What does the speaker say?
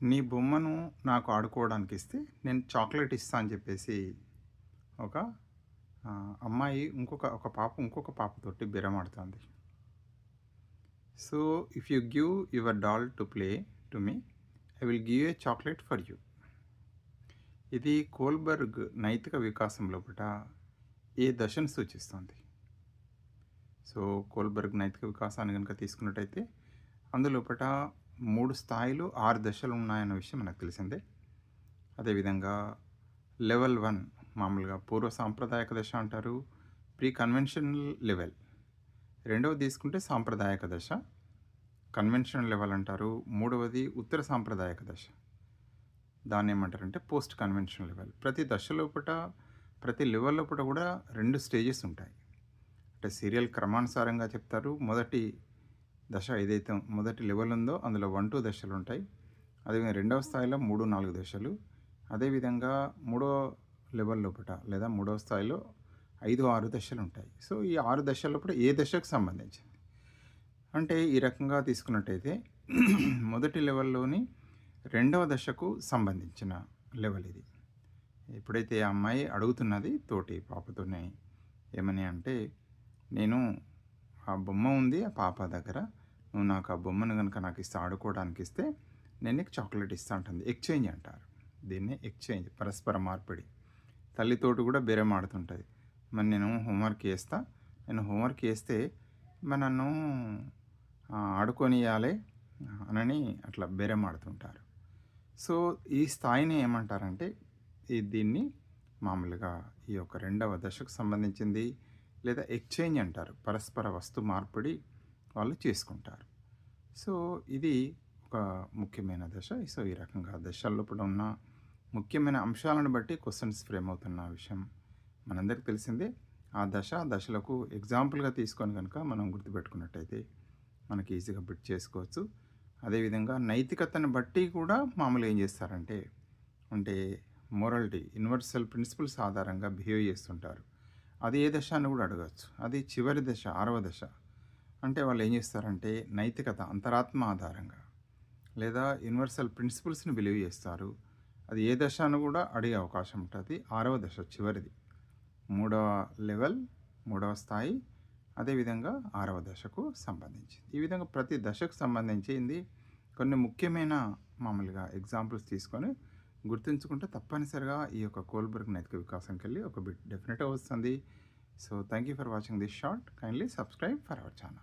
నీ బొమ్మను నాకు ఆడుకోవడానికి ఇస్తే నేను చాక్లెట్ ఇస్తా అని చెప్పేసి ఒక అమ్మాయి ఇంకొక ఒక పాప ఇంకొక పాపతోటి బెరమాడుతుంది. So if you give your doll to play to me I will give a chocolate for you ఇది కోల్బర్గ్ నైతిక వికాసం లోపల ఏ దశను సూచిస్తుంది? సో కోల్బర్గ్ నైతిక వికాసాన్ని కనుక తీసుకున్నట్టయితే అందులోపట మూడు స్థాయిలు ఆరు దశలు ఉన్నాయన్న విషయం మనకు తెలిసిందే. అదేవిధంగా లెవెల్ వన్ మామూలుగా పూర్వ సాంప్రదాయక దశ అంటారు ప్రీ కన్వెన్షనల్ లెవెల్. రెండవది తీసుకుంటే సాంప్రదాయక దశ. కన్వెన్షనల్ లెవెల్ అంటారు మూడవది ఉత్తర సాంప్రదాయక దశ. దాన్ని ఏమంటారంటే పోస్ట్ కన్వెన్షనల్ లెవెల్. ప్రతి దశ లోపల ప్రతి లెవెల్ లోపల కూడా రెండు స్టేజెస్ ఉంటాయి. అంటే సీరియల్ క్రమానుసారంగా చెప్తారు మొదటి దశ ఏదైతే మొదటి లెవెల్ ఉందో అందులో వన్ టూ దశలు ఉంటాయి. అదేవిధంగా రెండవ స్థాయిలో మూడు నాలుగు దశలు. అదేవిధంగా మూడో లెవెల్ లోపల లేదా మూడవ స్థాయిలో ఐదు ఆరు దశలు ఉంటాయి. సో ఈ ఆరు దశల లోపల ఏ దశకు సంబంధించింది? అంటే ఈ రకంగా తీసుకున్నట్టయితే మొదటి లెవెల్లోని రెండవ దశకు సంబంధించిన లెవెల్ ఇది. ఎప్పుడైతే ఆ అమ్మాయి అడుగుతున్నది తోటి పాపతోనే ఏమని అంటే నేను ఆ బొమ్మ ఉంది ఆ పాప దగ్గర నువ్వు నాకు ఆ బొమ్మను కనుక నాకు ఇస్తే ఆడుకోవడానికి ఇస్తే నేను నీకు చాక్లెట్ ఇస్తా ఉంటుంది ఎక్స్చేంజ్ అంటారు. దీన్ని ఎక్స్చేంజ్ పరస్పర మార్పిడి. తల్లితోటి కూడా బేరం ఆడుతుంటుంది. మరి నేను హోంవర్క్ చేస్తా. నేను హోంవర్క్ చేస్తే మరి నన్ను ఆడుకొనియాలి అనని అట్లా బేరం ఆడుతుంటారు. సో ఈ స్థాయిని ఏమంటారంటే ఈ దీన్ని మామూలుగా ఈ యొక్క రెండవ దశకు సంబంధించింది లేదా ఎక్స్చేంజ్ అంటారు. పరస్పర వస్తు మార్పిడి వాళ్ళు చేసుకుంటారు. సో ఇది ఒక ముఖ్యమైన దశ. సో ఈ రకంగా దశల్లో కూడా ఉన్న ముఖ్యమైన అంశాలను బట్టి క్వశ్చన్స్ ఫ్రేమ్ అవుతున్న విషయం మనందరికి తెలిసిందే. ఆ దశ దశలకు ఎగ్జాంపుల్గా తీసుకొని కనుక మనం గుర్తుపెట్టుకున్నట్టయితే మనకి ఈజీగా బిట్ చేసుకోవచ్చు. అదేవిధంగా నైతికతను బట్టి కూడా మామూలు ఏం చేస్తారంటే అంటే మొరాలిటీ యూనివర్సల్ ప్రిన్సిపల్స్ ఆధారంగా బిహేవ్ చేస్తుంటారు. అది ఏ దశ అని కూడా అడగచ్చు. అది చివరి దశ ఆరవ దశ. అంటే వాళ్ళు ఏం చేస్తారంటే నైతికత అంతరాత్మ ఆధారంగా లేదా యూనివర్సల్ ప్రిన్సిపల్స్ని బిలీవ్ చేస్తారు. అది ఏ దశ అని కూడా అడిగే అవకాశం ఉంటుంది. ఆరవ దశ చివరిది. మూడవ లెవెల్ మూడవ స్థాయి అదేవిధంగా ఆరవ దశకు సంబంధించింది. ఈ విధంగా ప్రతి దశకు సంబంధించింది కొన్ని ముఖ్యమైన మామూలుగా ఎగ్జాంపుల్స్ తీసుకొని గుర్తుంచుకుంటే తప్పనిసరిగా ఈ యొక్క కోల్బర్గ్ నైతిక వికాసంకి వెళ్ళి ఒక బిట్ డెఫినెట్గా వస్తుంది. So thank you for watching this short. Kindly subscribe for our channel.